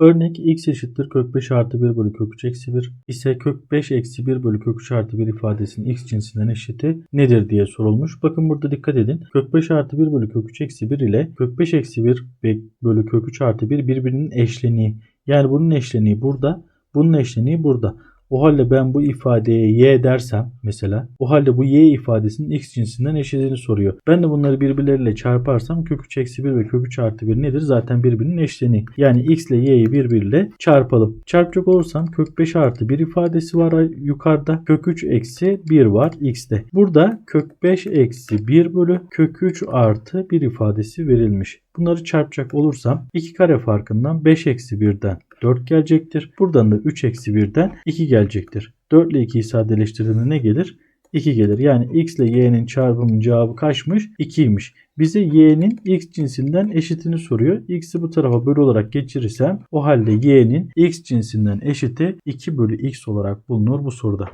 Örnek x eşittir kök 5 artı 1 bölü kök 3 eksi 1 ise kök 5 eksi 1 bölü kök 3 artı 1 ifadesinin x cinsinden eşiti nedir diye sorulmuş. Bakın burada dikkat edin. Kök 5 artı 1 bölü kök 3 eksi 1 ile kök 5 eksi 1 ve bölü kök 3 artı 1 birbirinin eşleniği. Yani bunun eşleniği burada, bunun eşleniği burada. O halde ben bu ifadeye y dersem mesela o halde bu y ifadesinin x cinsinden eşitini soruyor. Ben de bunları birbirleriyle çarparsam kök 3 eksi 1 ve kök 3 artı 1 nedir? Zaten birbirinin eşleniği. Yani x ile y'yi birbiriyle çarpalım. Çarpacak olursam kök 5 artı 1 ifadesi var yukarıda. Kök 3 eksi 1 var x'te. Burada kök 5 eksi 1 bölü kök 3 artı 1 ifadesi verilmiş. Bunları çarpacak olursam 2 kare farkından 5 eksi 1'den 4 gelecektir. Buradan da 3 eksi 1'den 2 gelecektir. 4 ile 2'yi sadeleştirdiğinde ne gelir? 2 gelir. Yani x ile y'nin çarpımının cevabı kaçmış? 2'ymiş. Bize y'nin x cinsinden eşitini soruyor. x'i bu tarafa bölü olarak geçirirsem o halde y'nin x cinsinden eşiti 2 bölü x olarak bulunur bu soruda.